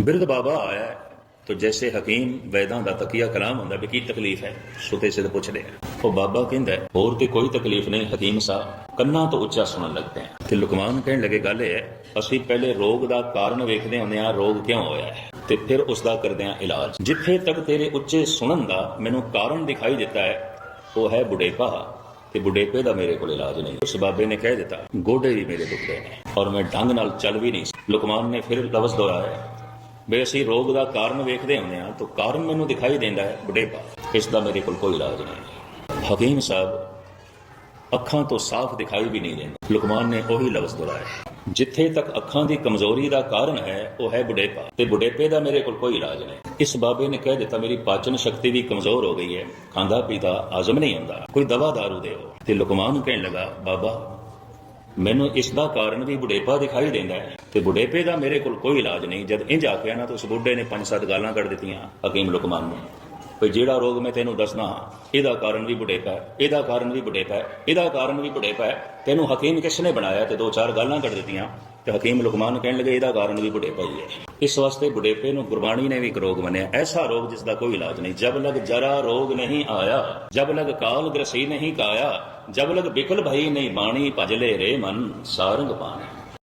ਬਿਰਧ ਬਾਬਾ ਆਇਆ ਤੋ ਜੈਸੇ ਹਕੀਮ ਵੈਦਾਂ ਦਾ ਤਕੀਆ ਕਲਾਮ ਹੁੰਦਾ ਵੀ ਕੀ ਤਕਲੀਫ ਹੈ, ਸੁਤੇ ਸਿੱਧ ਪੁੱਛਦੇ ਆ। ਉਹ ਬਾਬਾ ਕਹਿੰਦਾ ਹੋਰ ਤੇ ਕੋਈ ਤਕਲੀਫ ਨਹੀਂ ਹਕੀਮ ਸਾਹਿਬ, ਕੰਨਾਂ ਤੋਂ ਉੱਚਾ ਸੁਣਨ ਲੱਗਦੇ ਆ। ਤੇ ਲੁਕਮਾਨ ਕਹਿਣ ਲੱਗੇ, ਗੱਲ ਇਹ ਹੈ, ਅਸੀਂ ਪਹਿਲੇ ਰੋਗ ਦਾ ਕਾਰਨ ਵੇਖਦੇ ਹੁੰਦੇ ਆ ਰੋਗ ਕਿਉਂ ਹੋਇਆ ਹੈ? ਤੇ ਫਿਰ ਉਸ ਦਾ ਕਰਦੇ ਆ ਇਲਾਜ। ਜਿੱਥੇ ਤੱਕ ਤੇਰੇ ਉੱਚੇ ਸੁਣਨ ਦਾ ਮੈਨੂੰ ਕਾਰਨ ਦਿਖਾਈ ਦਿੱਤਾ ਹੈ, ਉਹ ਹੈ ਬੁਢੇਪਾ, ਤੇ ਬੁਢੇਪੇ ਦਾ ਮੇਰੇ ਕੋਲ ਇਲਾਜ ਨਹੀਂ। ਉਸ ਬਾਬੇ ਨੇ ਕਹਿ ਦਿੱਤਾ, ਗੋਡੇ ਵੀ ਮੇਰੇ ਦੁਖਦੇ ਨੇ, ਔਰ ਮੈਂ ਢੰਗ ਨਾਲ ਚੱਲ ਵੀ ਨਹੀਂ ਸਕਦਾ। ਲੁਕਮਾਨ ਨੇ ਫਿਰ ਲਫ਼ਜ਼ ਦੁਹਰਾਇਆ ਵੀ ਅਸੀਂ ਰੋਗ ਦਾ ਕਾਰਨ ਵੇਖਦੇ ਹੁੰਦੇ ਹਾਂ ਤਾਂ ਕਾਰਨ ਮੈਨੂੰ ਦਿਖਾਈ ਦਿੰਦਾ ਹੈ ਬੁਢੇਪਾ। ਇਸ ਦਾ ਮੇਰੇ ਕੋਲ ਕੋਈ ਇਲਾਜ ਨਹੀਂ ਹਕੀਮ ਸਾਹਿਬ, ਅੱਖਾਂ ਤੋਂ ਸਾਫ਼ ਦਿਖਾਈ ਵੀ ਨਹੀਂ ਦਿੰਦਾ। ਲੁਕਮਾਨ ਨੇ ਉਹੀ ਲਫ਼ਜ਼ ਦੁਹਰਾਇਆ ਜਿੱਥੇ ਤੱਕ ਅੱਖਾਂ ਦੀ ਕਮਜ਼ੋਰੀ ਦਾ ਕਾਰਨ ਹੈ, ਉਹ ਹੈ ਬੁਢੇਪਾ। ਤੇ ਬੁਢੇਪੇ ਦਾ ਮੇਰੇ ਕੋਲ ਕੋਈ ਇਲਾਜ ਨਹੀਂ। ਇਸ ਬਾਬੇ ਨੇ ਕਹਿ ਦਿੱਤਾ, ਮੇਰੀ ਪਾਚਨ ਸ਼ਕਤੀ ਵੀ ਕਮਜ਼ੋਰ ਹੋ ਗਈ ਹੈ। ਖਾਂਦਾ ਪੀਦਾ ਆਜ਼ਮ ਨਹੀਂ ਹੁੰਦਾ ਕੋਈ ਦਵਾ ਦਾਰੂ ਦਿਓ। ਤੇ ਲੁਕਮਾਨ ਕਹਿਣ ਲੱਗਾ, ਬਾਬਾ ਮੈਨੂੰ ਇਸ ਦਾ ਕਾਰਨ ਵੀ ਬੁਢੇਪਾ ਦਿਖਾਈ ਦਿੰਦਾ ਹੈ। ਤੇ ਬੁਢੇਪੇ ਦਾ ਮੇਰੇ ਕੋਲ ਕੋਈ ਇਲਾਜ ਨਹੀਂ। ਜਦ ਇੰਜ ਆਖਿਆ ਨਾ ਤਾਂ ਉਸ ਬੁੱਢੇ ਨੇ ਪੰਜ ਸੱਤ ਗਾਲਾਂ ਕੱਢ ਦਿੱਤੀਆਂ ਹਕੀਮ ਲੁਕਮਾਨ ਨੇ। ਵੀ ਜਿਹੜਾ ਰੋਗ ਮੈਂ ਤੈਨੂੰ ਦੱਸਣਾ ਇਹਦਾ ਕਾਰਨ ਵੀ ਬੁਢੇਪਾ ਹੈ। ਇਹਦਾ ਕਾਰਨ ਵੀ ਬੁਢੇਪਾ ਹੈ। ਇਹਦਾ ਕਾਰਨ ਵੀ ਬੁਢੇਪਾ ਹੈ। ਤੈਨੂੰ ਹਕੀਮ ਕਿਸ ਨੇ ਬਣਾਇਆ ਤੇ ਦੋ ਚਾਰ ਗਾਲਾਂ ਕੱਢ ਦਿੱਤੀਆਂ? ਤੇ ਹਕੀਮ ਲੁਕਮਾਨ ਕਹਿਣ ਲੱਗੇ ਇਹਦਾ ਕਾਰਨ ਵੀ ਬੁਢੇਪਾ ਹੀ ਹੈ। ਇਸ ਵਾਸਤੇ ਬੁਢੇਪੇ ਨੂੰ ਗੁਰਬਾਣੀ ਨੇ ਵੀ ਇੱਕ ਰੋਗ ਮੰਨਿਆ। ਐਸਾ ਰੋਗ ਜਿਸ ਦਾ ਕੋਈ ਇਲਾਜ ਨਹੀਂ। ਜਬ ਲਗ ਜਰਾ ਰੋਗ ਨਹੀਂ ਆਇਆ, ਜਬ ਲਗ ਕਾਲ ਗ੍ਰਸੀ ਨਹੀਂ ਕਾਇਆ, ਜਬ ਲਗ ਬਿਕਲ ਭਈ ਨਹੀਂ ਬਾਣੀ ਭਜਲੇ ਰੇ ਮਨ, ਸਾਰੰਗ ਪਾਣੀ।